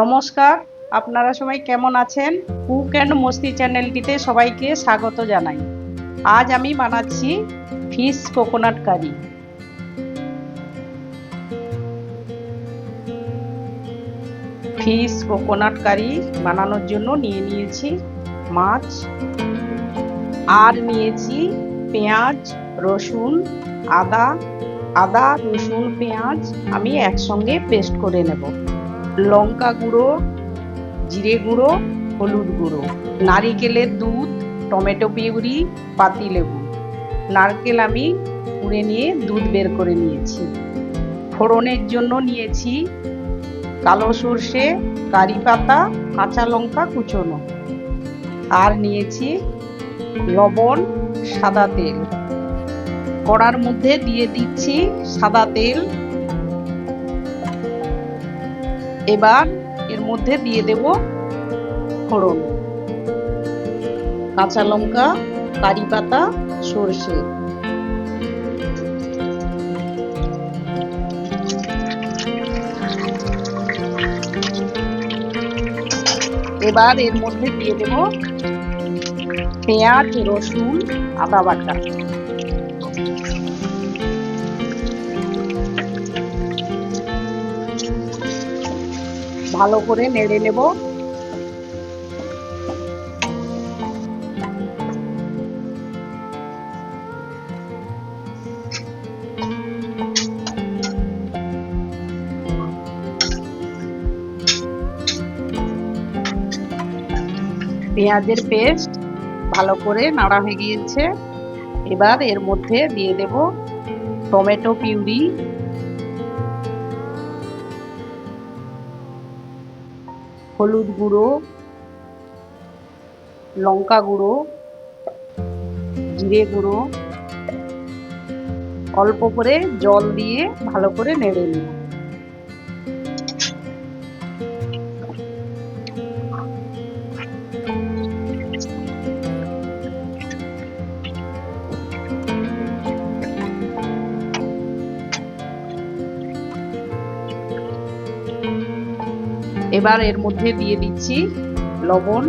নমস্কার, আপনারা সবাই কেমন আছেন? কুক অ্যান্ড মস্তি চ্যানেলটিতে সবাইকে স্বাগত জানাই। আজ আমি বানাচ্ছি fish coconut curry fish coconut curry বানানোর জন্য নিয়ে নিয়েছি মাছ, আর নিয়েছি পেঁয়াজ, রসুন, আদা আদা, রসুন, পেঁয়াজ আমি একসঙ্গে পেস্ট করে নেব। লঙ্কা গুঁড়ো, জিরে গুঁড়ো, হলুদ গুঁড়ো, নারিকেলের দুধ, টমেটো পিউরি পাতিলেবু নারকেল আমি কুড়ে নিয়ে দুধ বের করে নিয়েছি। ফোড়নের জন্য নিয়েছি কালো সর্ষে, কারি পাতা, কাঁচা লঙ্কা কুচোনো। আর নিয়েছি লবণ, সাদা তেল। কড়ার মধ্যে দিয়ে দিচ্ছি সাদা তেল এবার এর মধ্যে দিয়ে দেব ফোড়ন। কাঁচা লঙ্কা, কারি পাতা, সর্ষে। এবার এর মধ্যে দিয়ে দেব পেঁয়াজ, রসুন, আদা বাটা। ভালো করে নেড়ে নেব। পেঁয়াজের পেস্ট ভালো করে নাড়া হয়ে গিয়েছে। এবার এর মধ্যে দিয়ে দেব টমেটো পিউরি। হলুদ গুঁড়ো লঙ্কা গুঁড়ো জিরে গুঁড়ো অল্প করে জল দিয়ে ভালো করে নেড়ে নিই এবার এর মধ্যে দিয়ে দিচ্ছি লবণ।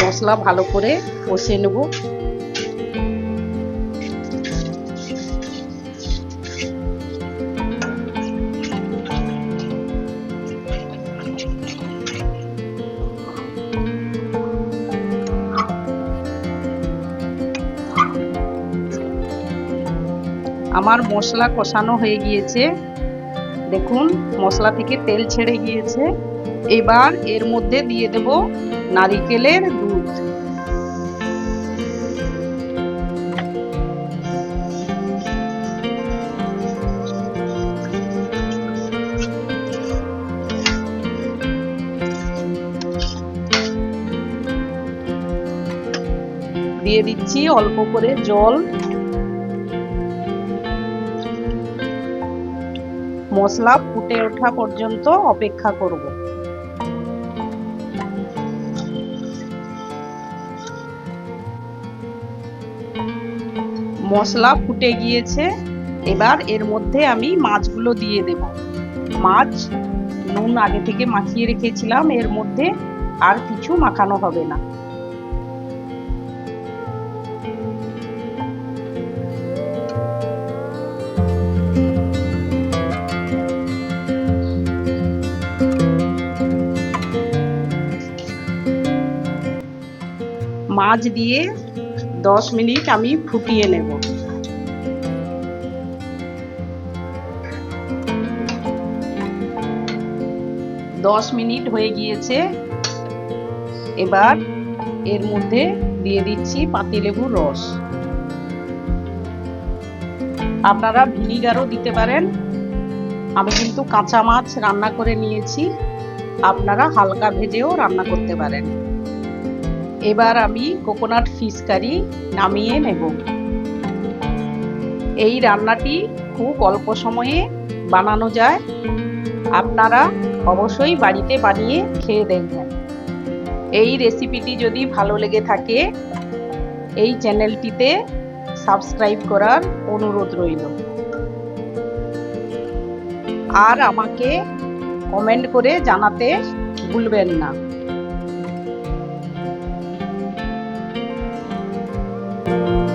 মশলা ভালো করে কষে নেব। আমার মশলা কষানো হয়ে গিয়েছে। দেখুন, মশলা থেকে তেল ছেড়ে গিয়েছে। এবার এর মধ্যে দিয়ে দেব নারিকেলের দুধ। দিয়ে দিচ্ছি অল্প করে জল। মশলা ফুটে ওঠা পর্যন্ত অপেক্ষা করব। মশলা ফুটে গিয়েছে, এবার এর মধ্যে আমি মাছগুলো দিয়ে দেব। মাছ নুন আগে থেকে মাখিয়ে রেখেছিলাম, এর মধ্যে আর কিছু মাখানো হবে না। মাছ দিয়ে দশ মিনিট আমি ফুটিয়ে নেব। দশ মিনিট হয়ে গিয়েছে। এবার এর মধ্যে দিয়ে দিচ্ছি পাতিলেবুর রস। আপনারা ভিনিগারও দিতে পারেন। আমি কিন্তু কাঁচা মাছ রান্না করে নিয়েছি। আপনারা হালকা ভেজেও রান্না করতে পারেন। এবার আমি কোকোনাট ফিশ কারি নামিয়ে নেব। এই রান্নাটি খুব অল্প সময়ে বানানো যায়। আপনারা অবশ্যই বাড়িতে বানিয়ে খেয়ে দেখবেন। এই রেসিপিটি যদি ভালো লেগে থাকে, এই চ্যানেলটিতে সাবস্ক্রাইব করার অনুরোধ রইল। আর আমাকে কমেন্ট করে জানাতে ভুলবেন না। Thank you.